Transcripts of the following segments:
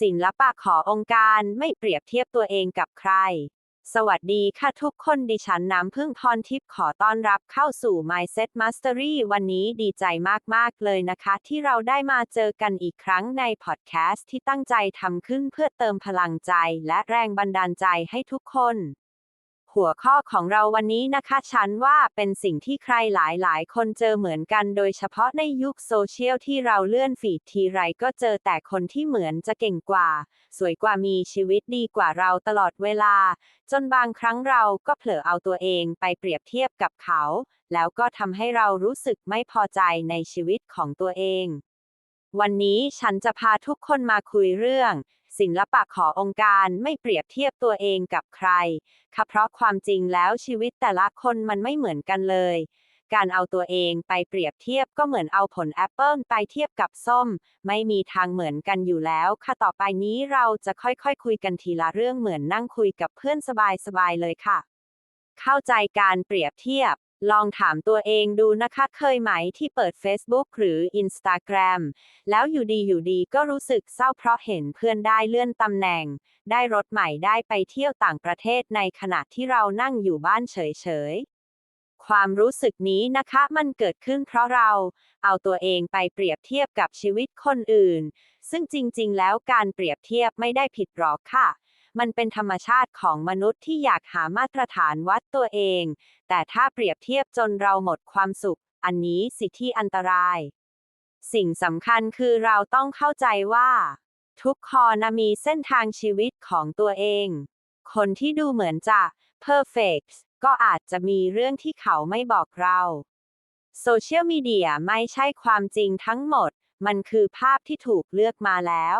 ศิลปะขอองค์การไม่เปรียบเทียบตัวเองกับใคร สวัสดีค่ะทุกคนดิฉันน้ำพึ่งพรทิพย์ขอต้อนรับเข้าสู่ Mindset Mastery วันนี้ดีใจมาก ๆ เลยนะคะ ที่เราได้มาเจอกันอีกครั้งในพอดแคสต์ที่ตั้งใจทำขึ้นเพื่อเติมพลังใจและแรงบันดาลใจให้ทุกคน หัวข้อของเราวันนี้นะคะฉันว่าเป็นสิ่งที่ใครหลายๆคนเจอเหมือนกันโดยเฉพาะในยุคโซเชียลที่เราเลื่อนฟีดทีไรก็เจอแต่คนที่เหมือนจะเก่งกว่า สวยกว่ามีชีวิตดีกว่าเราตลอดเวลา จนบางครั้งเราก็เผลอเอาตัวเองไปเปรียบเทียบกับเขา แล้วก็ทำให้เรารู้สึกไม่พอใจในชีวิตของตัวเอง วันนี้ฉันจะพาทุกคนมาคุยเรื่อง ศิลปะขอองค์การไม่เปรียบเทียบตัวเองกับใครค่ะเพราะความจริงแล้วชีวิตแต่ละคนมันไม่เหมือนกันเลย การเอาตัวเองไปเปรียบเทียบก็เหมือนเอาผลแอปเปิลไปเทียบกับส้ม ไม่มีทางเหมือนกันอยู่แล้วค่ะต่อไปนี้เราจะค่อยๆคคุยกันทีละเรื่องเหมือนนั่งคุยกับเพื่อนสบายๆเลยค่ะ เข้าใจการเปรียบเทียบ ลองถามตัวเองดูนะคะเคยไหมที่เปิด Facebook หรือ Instagram แล้วอยู่ดีอยู่ดีก็รู้สึกเศร้าเพราะเห็นเพื่อนได้เลื่อนตำแหน่ง ได้รถใหม่ได้ไปเที่ยวต่างประเทศในขณะที่เรานั่งอยู่บ้านเฉยๆ ความรู้สึกนี้นะคะมันเกิดขึ้นเพราะเรา เอาตัวเองไปเปรียบเทียบกับชีวิตคนอื่น ซึ่งจริงๆ แล้วการเปรียบเทียบไม่ได้ผิดหรอกค่ะ มันเป็นธรรมชาติของมนุษย์ที่อยากหามาตรฐานวัดตัวเอง แต่ถ้าเปรียบเทียบจนเราหมดความสุข อันนี้สิที่อันตราย สิ่งสำคัญคือเราต้องเข้าใจว่า ทุกคนมีเส้นทางชีวิตของตัวเอง คนที่ดูเหมือนจะ perfect ก็อาจจะมีเรื่องที่เขาไม่บอกเราโซเชียลมีเดียไม่ใช่ความจริงทั้งหมด มันคือภาพที่ถูกเลือกมาแล้ว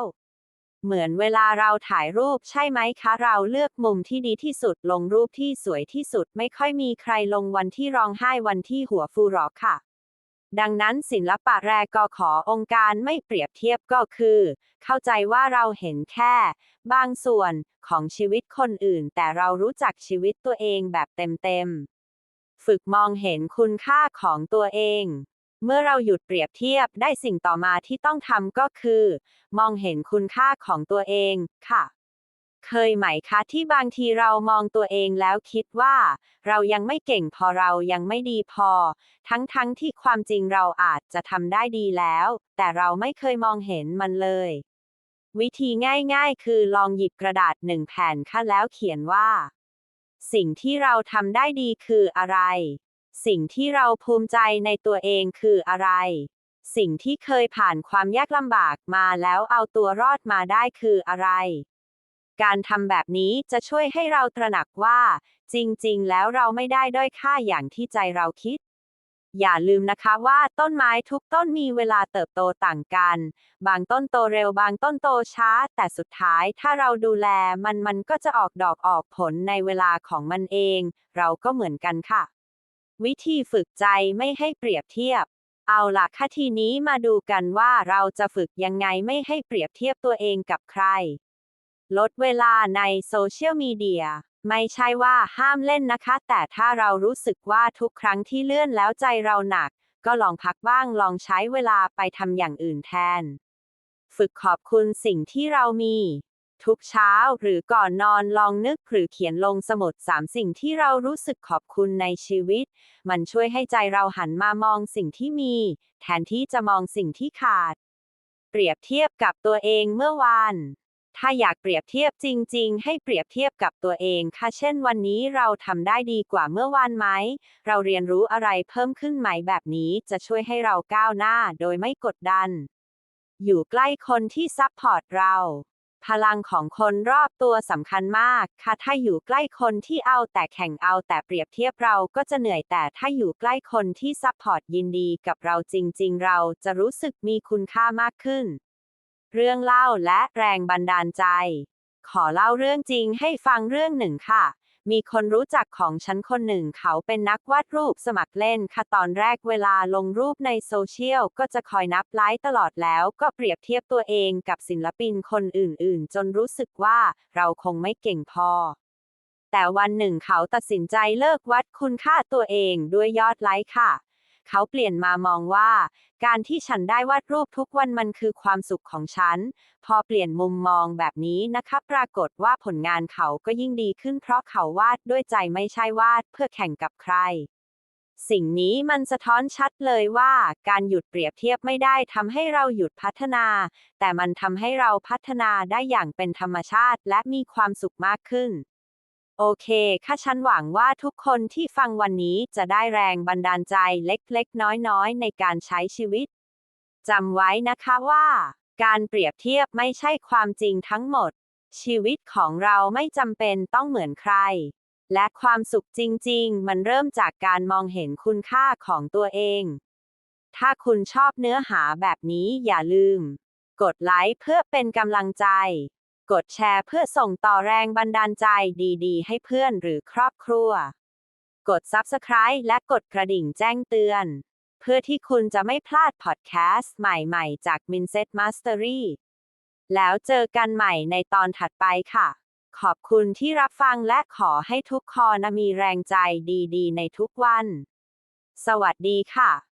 เหมือนเวลาเราถ่ายรูปใช่ไหมคะ เราเลือกมุมที่ดีที่สุดลงรูปที่สวยที่สุดไม่ค่อยมีใครลงวันที่ร้องไห้วันที่หัวฟูหรอกค่ะ ดังนั้นศิลปะแรกก็ขอองค์การไม่เปรียบเทียบก็คือ เข้าใจว่าเราเห็นแค่ บางส่วนของชีวิตคนอื่น แต่เรารู้จักชีวิตตัวเองแบบเต็มๆฝึกมองเห็นคุณค่าของตัวเอง เมื่อเราหยุดเปรียบเทียบได้สิ่งต่อมาที่ต้องทำก็คือ มองเห็นคุณค่าของตัวเองค่ะ เคยไหมคะที่บางทีเรามองตัวเองแล้วคิดว่า เรายังไม่เก่งพอเรายังไม่ดีพอ ทั้งๆทที่ความจริงเราอาจจะทำได้ดีแล้ว แต่เราไม่เคยมองเห็นมันเลย วิธีง่ายๆ คือลองหยิบกระดาษหนึ่งแผ่นค่ะแล้วเขียนว่า สิ่งที่เราทำได้ดีคืออะไร สิ่งที่เราภูมิใจในตัวเองคืออะไร สิ่งที่เคยผ่านความยากลำบากมาแล้วเอาตัวรอดมาได้คืออะไร การทำแบบนี้จะช่วยให้เราตระหนักว่า จริง ๆ แล้วเราไม่ได้ด้อยค่าอย่างที่ใจเราคิด อย่าลืมนะคะว่าต้นไม้ทุกต้นมีเวลาเติบโตต่างกัน บางต้นโตเร็วบางต้นโตช้า แต่สุดท้ายถ้าเราดูแลมันมันก็จะออกดอกออกผลในเวลาของมันเอง เราก็เหมือนกันค่ะ วิธีฝึกใจไม่ให้เปรียบเทียบ เอาล่ะค่ะทีนี้มาดูกันว่าเราจะฝึกยังไงไม่ให้เปรียบเทียบตัวเองกับใคร ลดเวลาในโซเชียลมีเดียไม่ใช่ว่าห้ามเล่นนะคะ แต่ถ้าเรารู้สึกว่าทุกครั้งที่เลื่อนแล้วใจเราหนัก ก็ลองพักบ้างลองใช้เวลาไปทำอย่างอื่นแทน ฝึกขอบคุณสิ่งที่เรามี ทุกเช้า หรือก่อนนอนลองนึกหรือเขียนลงสมุดสามสิ่งที่เรารู้สึกขอบคุณในชีวิต มันช่วยให้ใจเราหันมามองสิ่งที่มี แทนที่จะมองสิ่งที่ขาด เปรียบเทียบกับตัวเองเมื่อวานถ้าอยากเปรียบเทียบจริง ๆ ให้เปรียบเทียบกับตัวเองค่ะ เช่น วันนี้เราทำได้ดีกว่าเมื่อวานไหม เราเรียนรู้อะไรเพิ่มขึ้นไหมแบบนี้จะช่วยให้เราก้าวหน้าโดยไม่กดดัน อยู่ใกล้คนที่ซัพพอร์ตเรา พลังของคนรอบตัวสำคัญมากค่ะ ถ้าอยู่ใกล้คนที่เอาแต่แข่งเอาแต่เปรียบเทียบเราก็จะเหนื่อยแต่ถ้าอยู่ใกล้คนที่ซัพพอร์ตยินดีกับเราจริง ๆ เราจะรู้สึกมีคุณค่ามากขึ้น เรื่องเล่าและแรงบันดาลใจ ขอเล่าเรื่องจริงให้ฟังเรื่องหนึ่งค่ะ มีคนรู้จักของฉันคนหนึ่งเขาเป็นนักวาดรูปสมัครเล่นค่ะตอนแรกเวลาลงรูปในโซเชียลก็จะคอยนับไลค์ตลอดแล้วก็เปรียบเทียบตัวเองกับศิลปินคนอื่นๆ จนรู้สึกว่าเราคงไม่เก่งพอ แต่วันหนึ่งเขาตัดสินใจเลิกวัดคุณค่าตัวเองด้วยยอดไลค์ค่ะ เขาเปลี่ยนมามองว่า การที่ฉันได้วาดรูปทุกวันมันคือความสุขของฉัน พอเปลี่ยนมุมมองแบบนี้นะคะปรากฏว่าผลงานเขาก็ยิ่งดีขึ้นเพราะเขาวาดด้วยใจไม่ใช่วาดเพื่อแข่งกับใคร สิ่งนี้มันสะท้อนชัดเลยว่า การหยุดเปรียบเทียบไม่ได้ทำให้เราหยุดพัฒนา แต่มันทำให้เราพัฒนาได้อย่างเป็นธรรมชาติและมีความสุขมากขึ้น โอเคค่ะฉันหวังว่าทุกคนที่ฟังวันนี้จะได้แรงบันดาลใจเล็กๆ น้อยๆ ในการใช้ชีวิต จำไว้นะคะว่า การเปรียบเทียบไม่ใช่ความจริงทั้งหมด ชีวิตของเราไม่จำเป็นต้องเหมือนใคร และความสุขจริง ๆ มันเริ่มจากการมองเห็นคุณค่าของตัวเอง ถ้าคุณชอบเนื้อหาแบบนี้อย่าลืม กดไลค์เพื่อเป็นกำลังใจ กดแชร์เพื่อส่งต่อแรงบันดาลใจดีๆ ให้เพื่อนหรือครอบครัว กด Subscribe และกดกระดิ่งแจ้งเตือน เพื่อที่คุณจะไม่พลาดพอดแคสต์ใหม่ๆ จาก Mindset Mastery แล้วเจอกันใหม่ในตอนถัดไปค่ะ ขอบคุณที่รับฟังและขอให้ทุกคนมีแรงใจดีๆ ในทุกวัน สวัสดีค่ะ